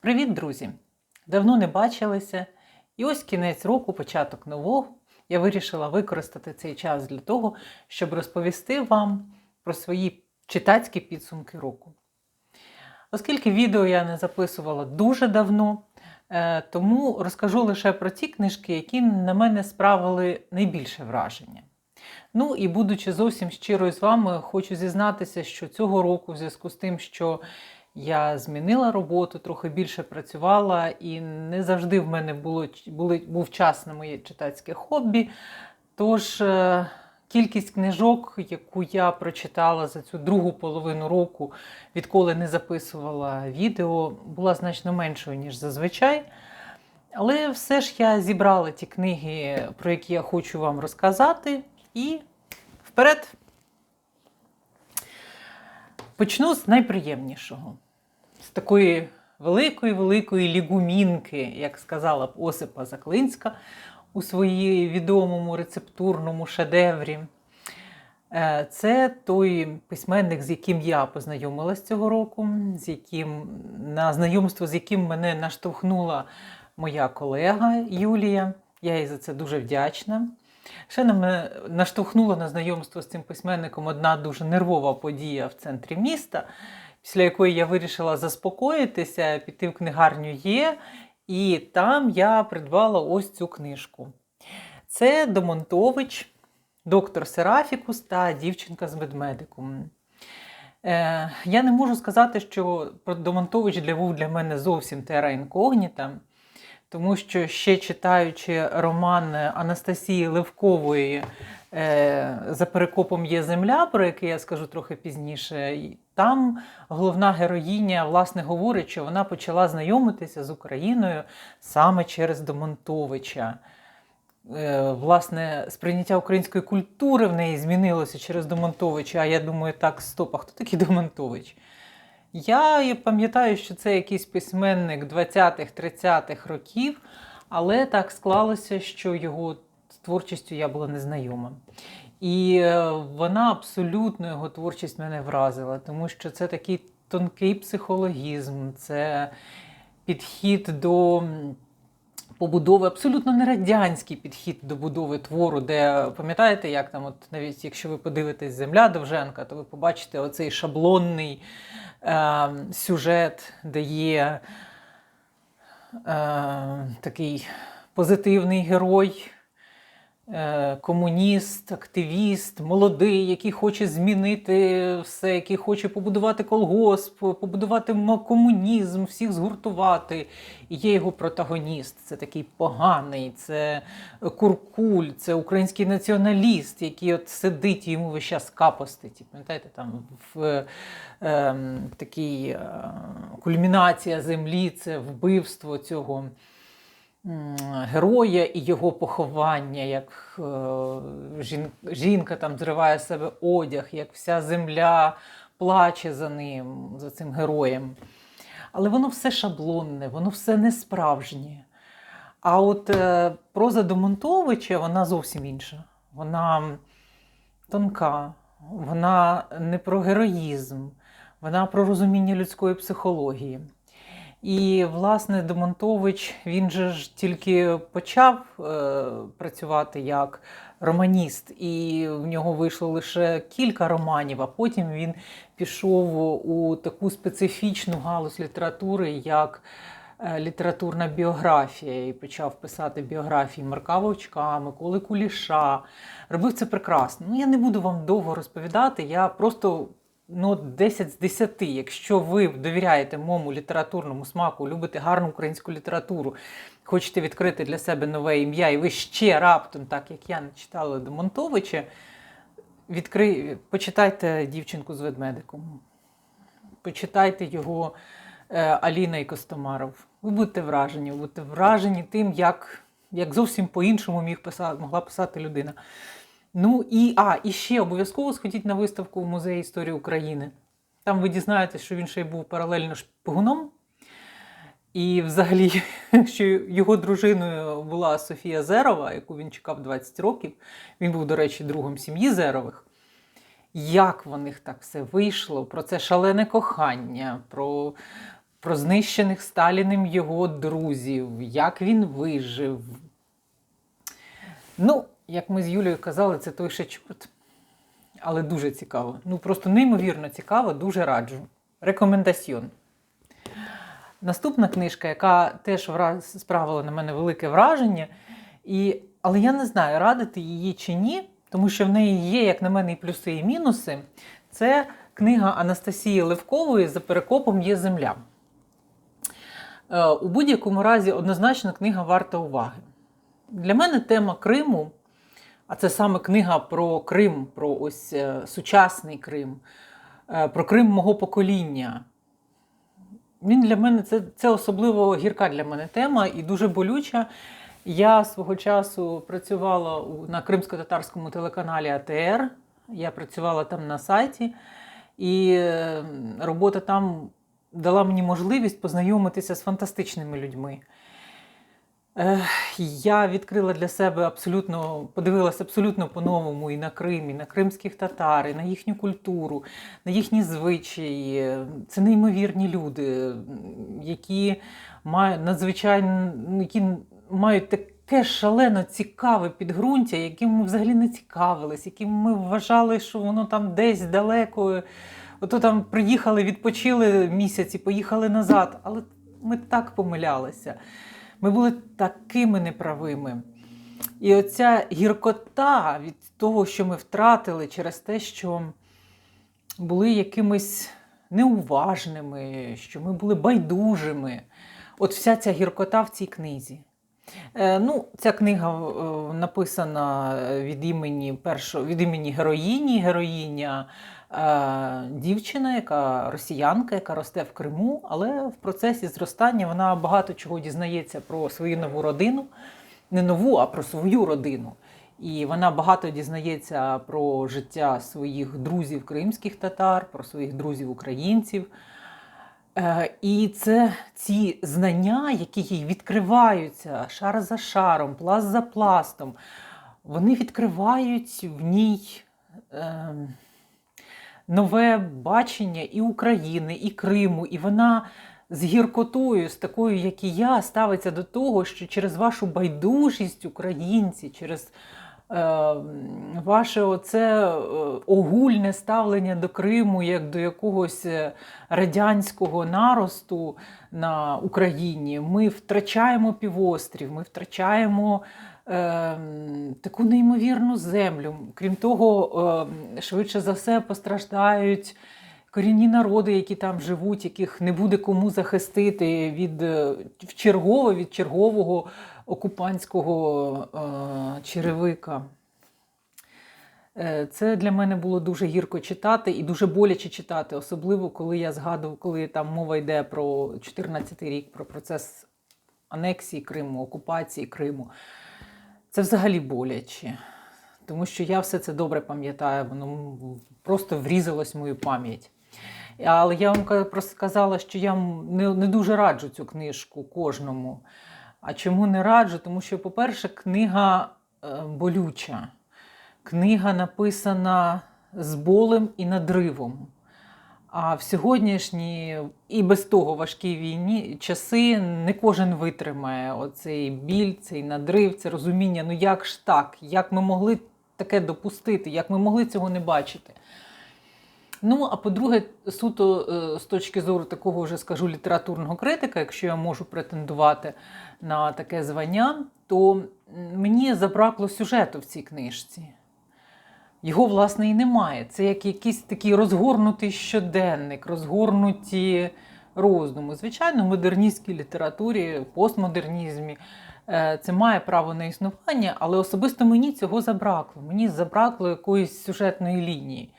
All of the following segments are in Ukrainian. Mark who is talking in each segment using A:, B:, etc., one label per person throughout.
A: Привіт, друзі! Давно не бачилися, і ось кінець року, початок нового. Я вирішила використати цей час для того, щоб розповісти вам про свої читацькі підсумки року. Оскільки відео я не записувала дуже давно, е, тому розкажу лише про ті книжки, які на мене справили найбільше враження. Ну і будучи зовсім щирою з вами, хочу зізнатися, що цього року, в зв'язку з тим, що я змінила роботу, трохи більше працювала, і не завжди в мене було, були, був час на моє читацьке хобі. Тож е, кількість книжок, яку я прочитала за цю другу половину року, відколи не записувала відео, була значно меншою, ніж зазвичай. Але все ж я зібрала ті книги, про які я хочу вам розказати, і вперед! Почну з найприємнішого, з такої великої-великої лігумінки, як сказала б Осипа Заклинська у своїй відомому рецептурному шедеврі. Е, Це той письменник, з яким я познайомилась цього року, з яким, на знайомство з яким мене наштовхнула моя колега Юлія. Я їй за це дуже вдячна. Ще на мене наштовхнула на знайомство з цим письменником одна дуже нервова подія в центрі міста, після якої я вирішила заспокоїтися, піти в книгарню є, і там я придбала ось цю книжку. Це Домонтович, доктор Серафікус та дівчинка з ведмедиком. Е, я не можу сказати, що Домонтович для був для мене зовсім тера інкогніта. Тому що ще читаючи роман Анастасії Левкової е, За перекопом є земля, про який я скажу трохи пізніше, там головна героїня власне говорить, що вона почала знайомитися з Україною саме через Домонтовича. Е, власне, сприйняття української культури в неї змінилося через Домонтовича. А я думаю, так, стоп, а хто такий Домонтович? Я пам'ятаю, що це якийсь письменник 20-30-х років, але так склалося, що його творчістю я була незнайома. І е, вона абсолютно його творчість мене вразила, тому що це такий тонкий психологізм, це підхід до побудови, абсолютно не радянський підхід до будови твору, де пам'ятаєте, як там, от навіть якщо ви подивитесь Земля Довженка, то ви побачите оцей шаблонний е, сюжет, де є е, такий позитивний герой. Е, комуніст, активіст, молодий, який хоче змінити все, який хоче побудувати колгосп, побудувати комунізм, всіх згуртувати. І є його протагоніст. Це такий поганий, це куркуль, це український націоналіст, який от сидить йому весь час капостить. Пам'ятаєте, там в е, е, такій е, кульмінація землі, це вбивство цього героя і його поховання, як е, жінка там зриває себе одяг, як вся земля плаче за ним, за цим героєм. Але воно все шаблонне, воно все не справжнє. А от е, проза Домонтовича вона зовсім інша. Вона тонка, вона не про героїзм, вона про розуміння людської психології. І, власне, Демонтович він же ж тільки почав е, працювати як романіст, і в нього вийшло лише кілька романів, а потім він пішов у таку специфічну галузь літератури, як е, літературна біографія, і почав писати біографії Марка Вовчка, Миколи Куліша. Робив це прекрасно. Ну, я не буду вам довго розповідати, я просто ну, 10 з 10. Якщо ви довіряєте моєму літературному смаку, любите гарну українську літературу, хочете відкрити для себе нове ім'я, і ви ще раптом, так як я не читала Демонтовича, відкри... почитайте дівчинку з ведмедиком. Почитайте його е, Аліна і Костомаров. Ви будете вражені, ви будете вражені тим, як як зовсім по-іншому міг писати, могла писати людина. Ну і а, і ще обов'язково сходіть на виставку в музеї історії України. Там ви дізнаєтесь, що він ще й був паралельно шпигуном. І, взагалі, що його дружиною була Софія Зерова, яку він чекав 20 років. Він був, до речі, другом сім'ї Зерових. Як в них так все вийшло? Про це шалене кохання, про про знищених Сталіним його друзів, як він вижив. Ну, як ми з Юлією казали, це той ще чорт. Але дуже цікаво. Ну, просто неймовірно цікаво, дуже раджу. Рекомендаціон. Наступна книжка, яка теж справила на мене велике враження, і, але я не знаю, радити її чи ні, тому що в неї є, як на мене, і плюси, і мінуси. Це книга Анастасії Левкової За перекопом є земля. Е, У будь-якому разі, однозначно, книга варта уваги. Для мене тема Криму, а це саме книга про Крим, про ось е, сучасний Крим, е, про Крим мого покоління. Він для мене це, це особливо гірка для мене тема і дуже болюча. Я свого часу працювала на кримсько-татарському телеканалі АТР. Я працювала там на сайті, і е, робота там дала мені можливість познайомитися з фантастичними людьми. Я відкрила для себе абсолютно, подивилася абсолютно по-новому і на Крим, і на кримських татар, і на їхню культуру, на їхні звичаї. Це неймовірні люди, які мають надзвичайно, які мають таке шалено цікаве підґрунтя, яким ми взагалі не цікавились, яким ми вважали, що воно там десь далеко. Ото там приїхали, відпочили місяць і поїхали назад. Але ми так помилялися. Ми були такими неправими. І оця гіркота від того, що ми втратили через те, що були якимись неуважними, що ми були байдужими. От вся ця гіркота в цій книзі. Е, ну, ця книга е, написана від імені першого від імені героїні. Героїня е, дівчина, яка росіянка, яка росте в Криму, але в процесі зростання вона багато чого дізнається про свою нову родину. Не нову, а про свою родину. І вона багато дізнається про життя своїх друзів кримських татар, про своїх друзів українців. Е, І це ці знання, які їй відкриваються шар за шаром, пласт за пластом, вони відкривають в ній е, нове бачення і України, і Криму, і вона з гіркотою, з такою, як і я, ставиться до того, що через вашу байдужість, українці, через е, ваше оце е, огульне ставлення до Криму як до якогось е, радянського наросту на Україні, ми втрачаємо півострів, ми втрачаємо. Е, Таку неймовірну землю. Крім того, е, швидше за все постраждають корінні народи, які там живуть, яких не буде кому захистити від е, в чергове від чергового окупантського е, черевика. Е, Це для мене було дуже гірко читати і дуже боляче читати, особливо коли я згадую, коли там мова йде про 14 рік, про процес анексії Криму, окупації Криму. Це взагалі боляче. Тому що я все це добре пам'ятаю, воно просто врізалось в мою пам'ять. Але я вам просто сказала, що я не, не дуже раджу цю книжку кожному. А чому не раджу? Тому що, по-перше, книга е, болюча. Книга написана з болем і надривом. А в сьогоднішні і без того важкі війні часи не кожен витримає оцей біль, цей надрив, це розуміння. Ну як ж так? Як ми могли таке допустити? Як ми могли цього не бачити? Ну, а по-друге, суто е, з точки зору такого вже скажу літературного критика, якщо я можу претендувати на таке звання, то мені забракло сюжету в цій книжці. Його, власне, і немає. Це як якийсь такий розгорнутий щоденник, розгорнуті роздуми. Звичайно, в модерністській літературі, постмодернізмі е, це має право на існування, але особисто мені цього забракло. Мені забракло якоїсь сюжетної лінії.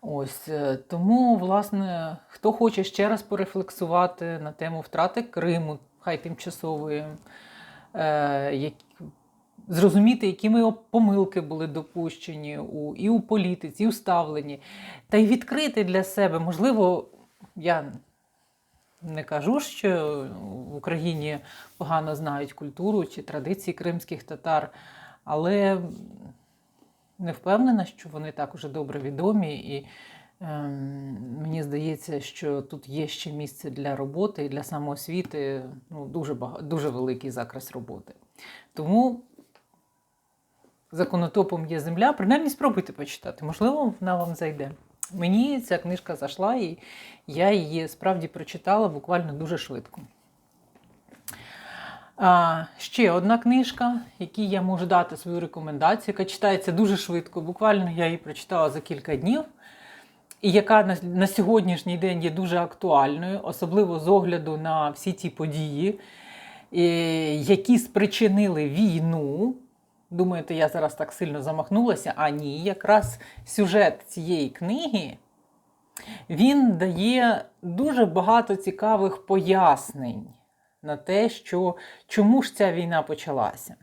A: Ось е, тому, власне, хто хоче ще раз порефлексувати на тему втрати Криму, хай тимчасової, е, зрозуміти, які ми помилки були допущені у, і у політиці, і у ставленні, та й відкрити для себе, можливо, я не кажу, що в Україні погано знають культуру чи традиції кримських татар, але не впевнена, що вони так уже добре відомі і Ем, Мені здається, що тут є ще місце для роботи і для самоосвіти ну, дуже, багато, дуже великий закres роботи. Тому законотопом є земля. Принаймні спробуйте почитати. Можливо, вона вам зайде. Мені ця книжка зайшла, і я її справді прочитала буквально дуже швидко. А, ще одна книжка, якій я можу дати свою рекомендацію, яка читається дуже швидко. Буквально я її прочитала за кілька днів, і яка на, на сьогоднішній день є дуже актуальною, особливо з огляду на всі ті події, які спричинили війну. Думаєте, я зараз так сильно замахнулася? А ні, якраз сюжет цієї книги він дає дуже багато цікавих пояснень на те, що чому ж ця війна почалася.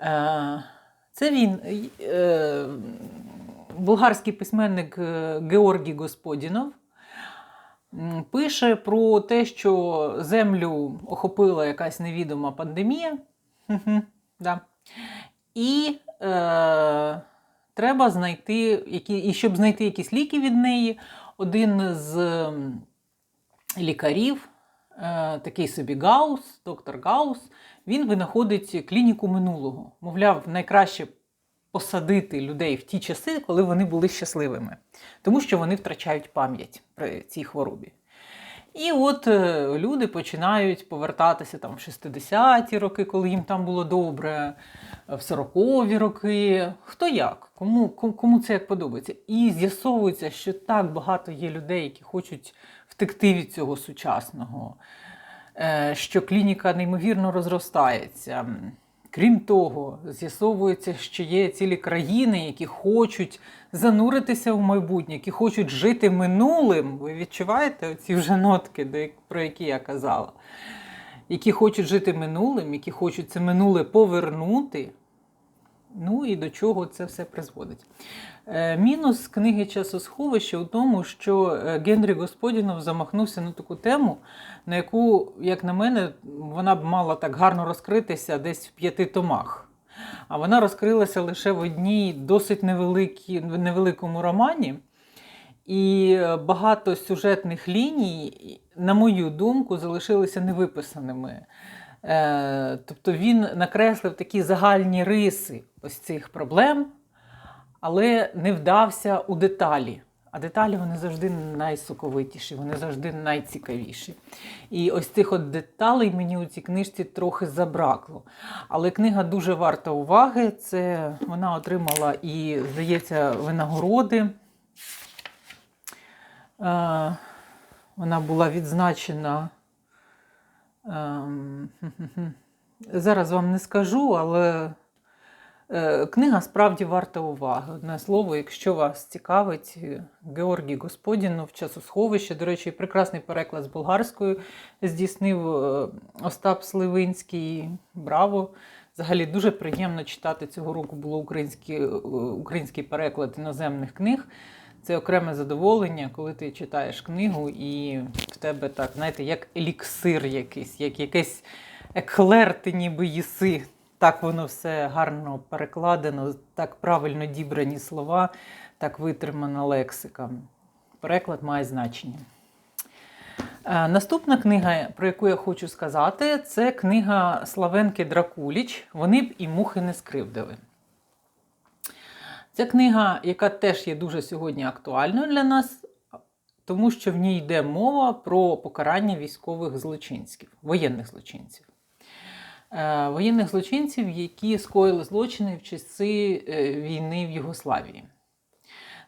A: Е, Це він, е, болгарський письменник е, Георгій Господінов. Пише про те, що землю охопила якась невідома пандемія. Да. І е, треба знайти, які, і щоб знайти якісь ліки від неї, один з лікарів, е, такий собі Гаус, доктор Гаус, він винаходить клініку минулого. Мовляв, найкраще посадити людей в ті часи, коли вони були щасливими, тому що вони втрачають пам'ять при цій хворобі. І от е, люди починають повертатися там в 60-ті роки, коли їм там було добре, в 40-ві роки. Хто як? Кому, кому це як подобається? І з'ясовується, що так багато є людей, які хочуть втекти від цього сучасного, е, що клініка неймовірно розростається. Крім того, з'ясовується, що є цілі країни, які хочуть зануритися в майбутнє, які хочуть жити минулим. Ви відчуваєте ці вже нотки, про які я казала? Які хочуть жити минулим, які хочуть це минуле повернути. Ну і до чого це все призводить. Е, Мінус книги Часосховище у тому, що е, Генрі Господінов замахнувся на таку тему, на яку, як на мене, вона б мала так гарно розкритися десь в п'яти томах. А вона розкрилася лише в одній досить невеликій, невеликому романі. І е, багато сюжетних ліній, на мою думку, залишилися невиписаними. Е, Тобто він накреслив такі загальні риси ось цих проблем, але не вдався у деталі. А деталі вони завжди найсоковитіші, вони завжди найцікавіші. І ось цих от деталей мені у цій книжці трохи забракло. Але книга дуже варта уваги. Це вона отримала і, здається, винагороди. Е, Вона була відзначена. ем, Зараз вам не скажу, але книга справді варта уваги. Одне слово, якщо вас цікавить, е, Георгій Господінов, часосховище. До речі, прекрасний переклад з болгарською здійснив е, Остап Сливинський. Браво! Взагалі дуже приємно читати цього року було український, е, український переклад іноземних книг. Це окреме задоволення, коли ти читаєш книгу, і в тебе так, знаєте, як еліксир якийсь, як якийсь еклер, ти ніби їси. Так воно все гарно перекладено, так правильно дібрані слова, так витримана лексика. Переклад має значення. Е, Наступна книга, про яку я хочу сказати, це книга Славенки Дракуліч. Вони б і мухи не скривдили. Це книга, яка теж є дуже сьогодні актуальною для нас, тому що в ній йде мова про покарання військових злочинців, воєнних злочинців. Е, Воєнних злочинців, які скоїли злочини в часи е, війни в Югославії.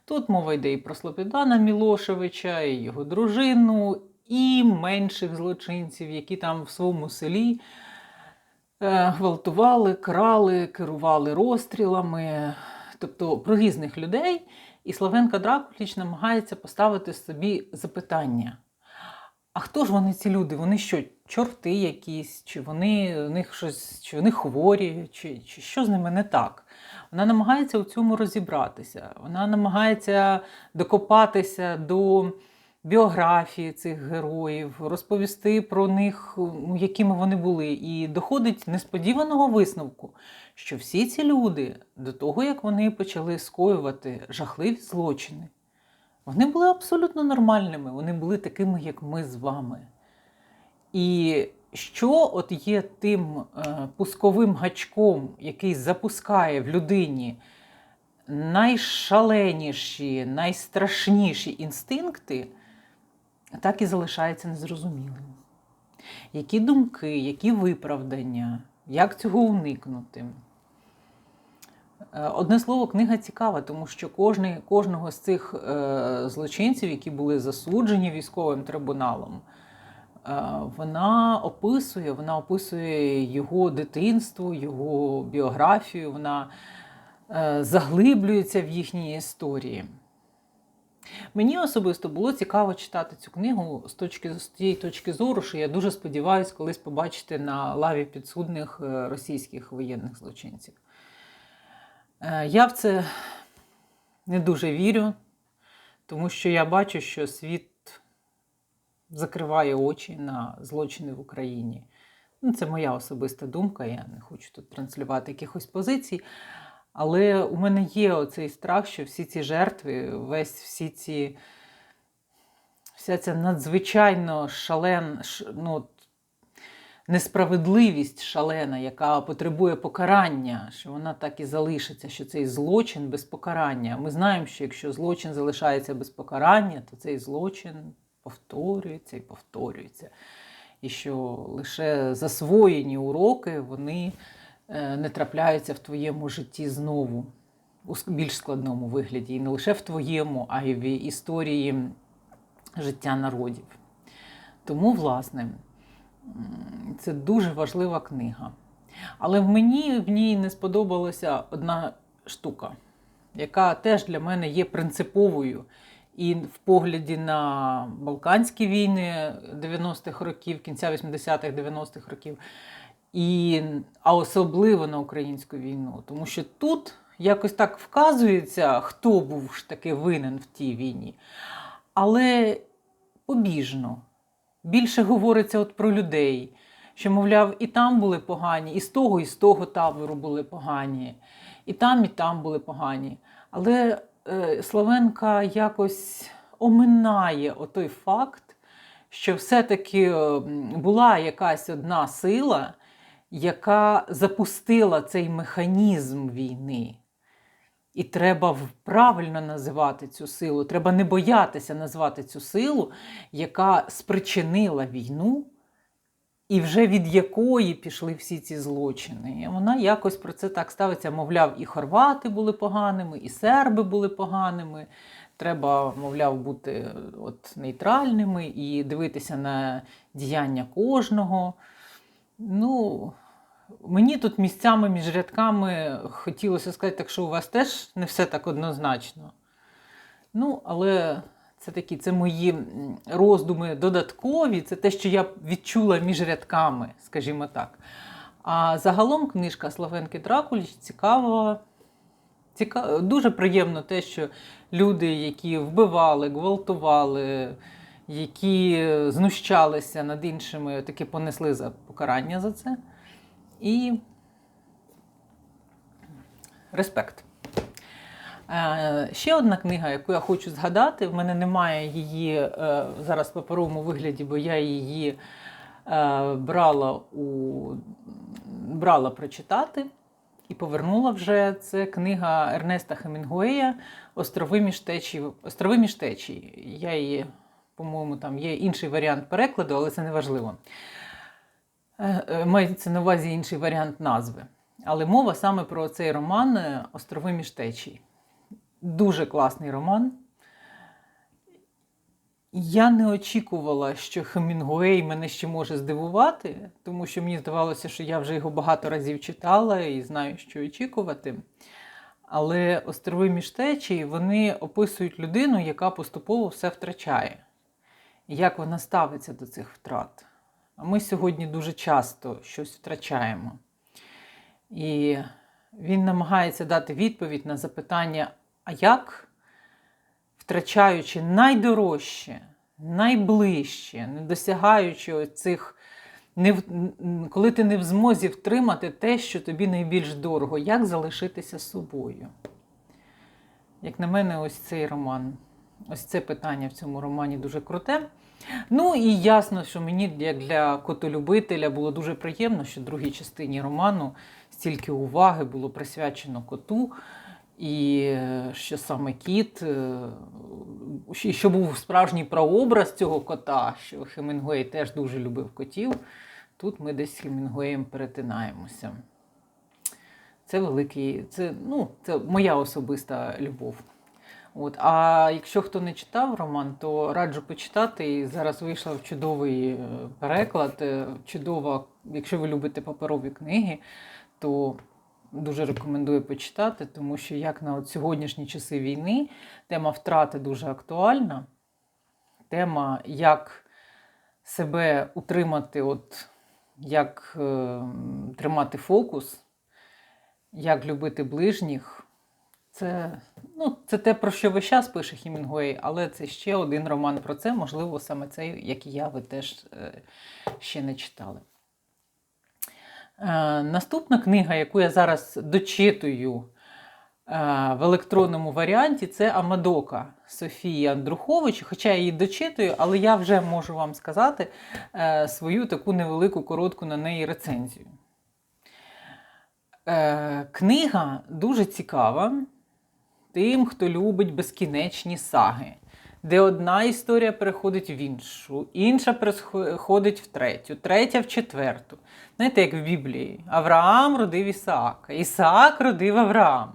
A: Тут мова йде і про Слобідана Мілошевича, і його дружину, і менших злочинців, які там в своєму селі е, гвалтували, крали, керували розстрілами, тобто про різних людей. І Славенка Дракуліч намагається поставити собі запитання. А хто ж вони ці люди? Вони що, чорти якісь, чи вони у них щось, чи вони хворі, чи, чи що з ними не так? Вона намагається у цьому розібратися. Вона намагається докопатися до біографії цих героїв, розповісти про них, якими вони були, і доходить несподіваного висновку, що всі ці люди до того, як вони почали скоювати жахливі злочини, Вони були абсолютно нормальними, вони були такими, як ми з вами. І що от є тим е, пусковим гачком, який запускає в людині найшаленіші, найстрашніші інстинкти, так і залишається незрозумілим. Які думки, які виправдання, як цього уникнути? Е, Одне слово, книга цікава, тому що кожний, кожного з цих е, злочинців, які були засуджені військовим трибуналом, вона описує, вона описує його дитинство, його біографію, вона е, заглиблюється в їхній історії. Мені особисто було цікаво читати цю книгу з точки з тієї точки зору, що я дуже сподіваюся колись побачити на лаві підсудних е, російських воєнних злочинців. Е, Я в це не дуже вірю, тому що я бачу, що світ закриває очі на злочини в Україні. Ну, це моя особиста думка, я не хочу тут транслювати якихось позицій. Але у мене є оцей страх, що всі ці жертви, весь всі ці, вся ця надзвичайно шален, ну, несправедливість шалена, яка потребує покарання, що вона так і залишиться, що цей злочин без покарання. Ми знаємо, що якщо злочин залишається без покарання, то цей злочин повторюється і повторюється. І що лише засвоєні уроки вони е, не трапляються в твоєму житті знову у більш складному вигляді. І не лише в твоєму, а й в історії життя народів. Тому, власне, це дуже важлива книга. Але мені в ній не сподобалася одна штука, яка теж для мене є принциповою. І в погляді на Балканські війни 90-х років, кінця 80-х, 90-х років, і, а особливо на українську війну. Тому що тут якось так вказується, хто був ж таки винен в тій війні. Але побіжно. Більше говориться от про людей, що, мовляв, і там були погані, і з того, і з того табору були погані, і там, і там були погані. Але Славенка якось оминає отой факт, що все-таки е, була якась одна сила, яка запустила цей механізм війни. І треба правильно називати цю силу. Треба не боятися назвати цю силу, яка спричинила війну, і вже від якої пішли всі ці злочини. І вона якось про це так ставиться. Мовляв, і хорвати були поганими, і серби були поганими. Треба, мовляв, бути от, нейтральними і дивитися на діяння кожного. Ну, Мені тут місцями між рядками хотілося сказати, так що у вас теж не все так однозначно. Ну, але це такі це мої роздуми додаткові, це те, що я відчула між рядками, скажімо так. А загалом книжка Славенки Дракуліч цікава. Ціка... Дуже приємно те, що люди, які вбивали, гвалтували, які знущалися над іншими, таки понесли за покарання за це. І респект. Е, Ще одна книга, яку я хочу згадати. В мене немає її е, зараз в паперовому вигляді, бо я її е, брала, у, брала прочитати і повернула вже. Це книга Ернеста Хемінгуея Острови між течій. Острови між. Я її, по-моєму, там є інший варіант перекладу, але це не важливо. Мається на увазі інший варіант назви. Але мова саме про цей роман Острови між. Дуже класний роман. Я не очікувала, що Хемінгуей мене ще може здивувати, тому що мені здавалося, що я вже його багато разів читала і знаю, що очікувати. Але острови між течій вони описують людину, яка поступово все втрачає. І як вона ставиться до цих втрат. А ми сьогодні дуже часто щось втрачаємо. І він намагається дати відповідь на запитання, а як, втрачаючи найдорожче, найближче, не досягаючи цих, коли ти не в змозі втримати те, що тобі найбільш дорого, як залишитися собою? Як на мене, ось цей роман Ось це питання в цьому романі дуже круте. Ну і ясно, що мені, як для котолюбителя, було дуже приємно, що в другій частині роману стільки уваги було присвячено коту. І е, що саме кіт, е, що був справжній прообраз цього кота, що Хемінгуей теж дуже любив котів. Тут ми десь з Хемінгуеєм перетинаємося. Це великий, це, ну, це моя особиста любов. От. А якщо хто не читав роман, то раджу почитати. І зараз вийшов чудовий е, переклад. Чудова, якщо ви любите паперові книги, то дуже рекомендую почитати, тому що як на от сьогоднішні часи війни тема втрати дуже актуальна. Тема, як себе утримати, от, як е, тримати фокус, як любити ближніх. Це, ну, це те, про що весь час пише Хімінгуей, але це ще один роман про це. Можливо, саме цей, як і я, ви теж е, ще не читали. Е, наступна книга, яку я зараз дочитую е, в електронному варіанті, це Амадока Софії Андрухович. Хоча я її дочитую, але я вже можу вам сказати е, свою таку невелику коротку на неї рецензію. Книга дуже цікава тим, хто любить безкінечні саги, де одна історія переходить в іншу, інша переходить в третю, третя в четверту. Знаєте, як в Біблії: Авраам родив Ісаака, Ісаак родив Авраама.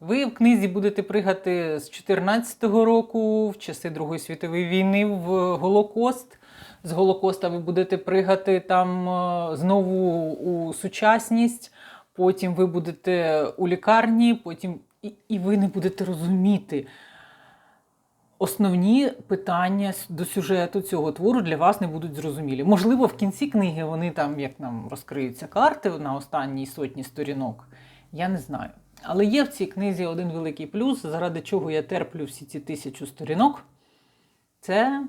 A: Ви в книзі будете пригати з 14-го року, в часи Другої світової війни, в Голокост. З Голокоста ви будете пригати там е, знову у сучасність, потім ви будете у лікарні, потім і, і ви не будете розуміти. Основні питання до сюжету цього твору для вас не будуть зрозумілі. Можливо, в кінці книги вони там, як нам розкриються карти на останній сотні сторінок, я не знаю. Але є в цій книзі один великий плюс, заради чого я терплю всі ці тисячу сторінок. Це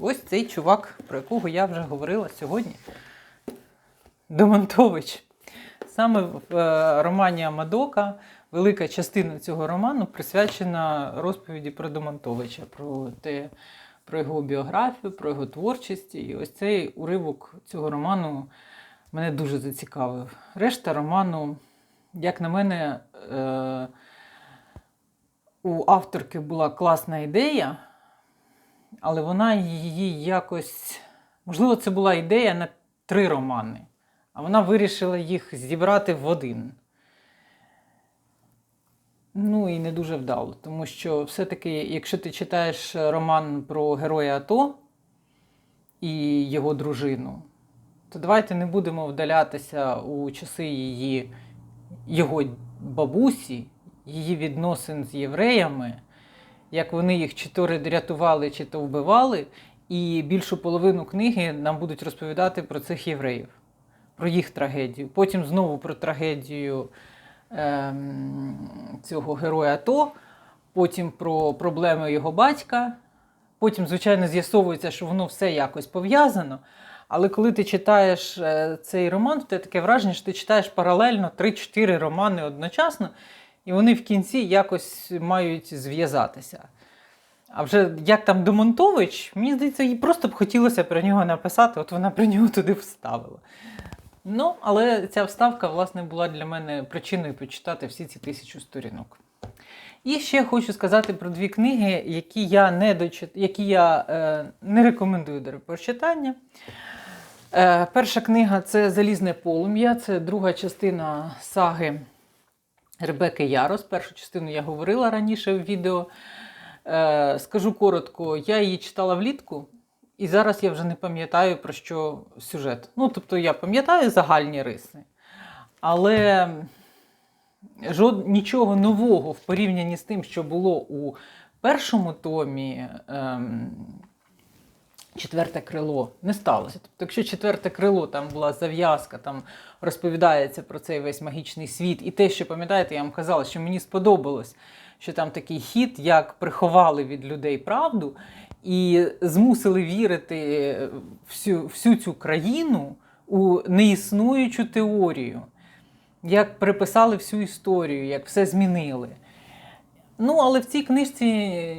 A: ось цей чувак, про якого я вже говорила сьогодні. Домонтович. Саме в е, романі Амадока велика частина цього роману присвячена розповіді про Домонтовича, про те, про його біографію, про його творчість. І ось цей уривок цього роману мене дуже зацікавив. Решта роману, як на мене, е, у авторки була класна ідея, але вона її якось. Можливо, це була ідея на три романи, а вона вирішила їх зібрати в один. Ну і не дуже вдало, тому що все-таки, якщо ти читаєш роман про героя АТО і його дружину, то давайте не будемо вдалятися у часи її, його бабусі, її відносин з євреями, як вони їх чи то рятували, чи то вбивали, і більшу половину книги нам будуть розповідати про цих євреїв, про їх трагедію. Потім знову про трагедію цього героя АТО, потім про проблеми його батька. Потім, звичайно, з'ясовується, що воно все якось пов'язано. Але коли ти читаєш е, цей роман, то таке враження, що ти читаєш паралельно 3-4 романи одночасно, і вони в кінці якось мають зв'язатися. А вже як там Домонтович, мені здається, їй просто б хотілося про нього написати, от вона про нього туди вставила. Ну, але ця вставка, власне, була для мене причиною почитати всі ці тисячу сторінок. І ще хочу сказати про дві книги, які я не дочит... які я е, не рекомендую до прочитання. Е, перша книга це Залізне полум'я, це друга частина саги Ребеки Ярос. Першу частину я говорила раніше в відео. Е, скажу коротко, я її читала влітку. І зараз я вже не пам'ятаю про що сюжет. Ну, тобто я пам'ятаю загальні риси, але жод... нічого нового в порівнянні з тим, що було у першому томі ем... четверте крило, не сталося. Тобто, якщо четверте крило там була зав'язка, там розповідається про цей весь магічний світ, і те, що пам'ятаєте, я вам казала, що мені сподобалось, що там такий хід, як приховали від людей правду і змусили вірити всю, всю цю країну у неіснуючу теорію, як приписали всю історію, як все змінили. Ну, але в цій книжці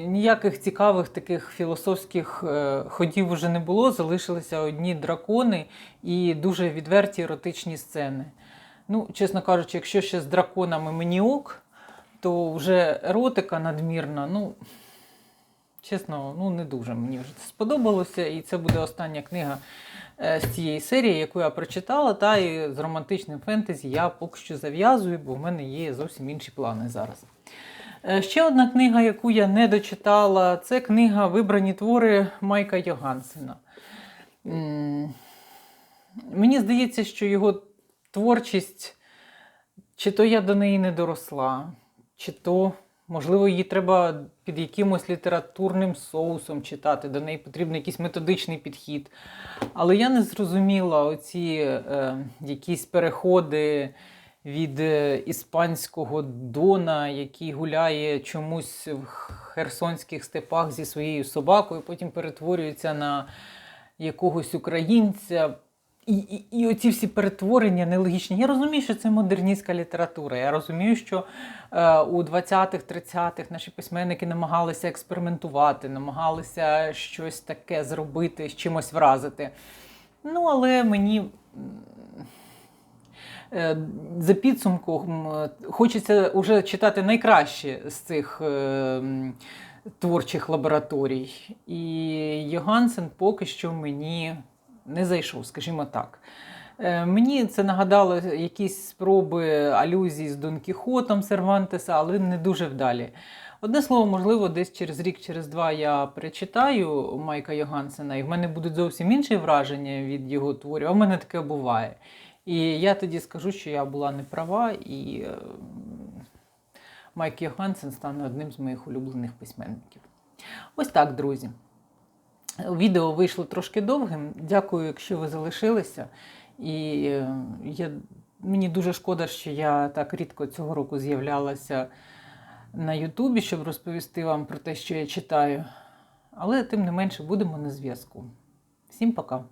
A: ніяких цікавих таких філософських е, ходів вже не було. Залишилися одні дракони і дуже відверті еротичні сцени. Ну, чесно кажучи, якщо ще з драконами мені ок, то вже еротика надмірна. Ну, чесно, ну не дуже мені вже це сподобалося. І це буде остання книга е, з цієї серії, яку я прочитала. Та і з романтичним фентезі я поки що зав'язую, бо в мене є зовсім інші плани зараз. Е, Ще одна книга, яку я не дочитала, це книга Вибрані твори Майка Йогансена. Мені здається, що його творчість, чи то я до неї не доросла, чи то, можливо, її треба під якимось літературним соусом читати, до неї потрібен якийсь методичний підхід. Але я не зрозуміла оці е, якісь переходи від е, іспанського Дона, який гуляє чомусь в херсонських степах зі своєю собакою, потім перетворюється на якогось українця. І, і, і оці всі перетворення нелогічні. Я розумію, що це модерністська література. Я розумію, що е, у 20-х, 30-х наші письменники намагалися експериментувати, намагалися щось таке зробити, з чимось вразити. Ну, але мені е, за підсумком хочеться вже читати найкраще з цих е, творчих лабораторій. І Йогансен поки що мені не зайшов, скажімо так. Е, Мені це нагадало якісь спроби алюзій з Дон Кіхотом Сервантеса, але не дуже вдалі. Одне слово, можливо, десь через рік, через два я перечитаю Майка Йогансена, і в мене будуть зовсім інші враження від його творів, а в мене таке буває. І я тоді скажу, що я була не права, і е, Майк Йогансен стане одним з моїх улюблених письменників. Ось так, друзі. Відео вийшло трошки довгим. Дякую, якщо ви залишилися. І е, я, мені дуже шкода, що я так рідко цього року з'являлася на Ютубі, щоб розповісти вам про те, що я читаю. Але тим не менше будемо на зв'язку. Всім пока!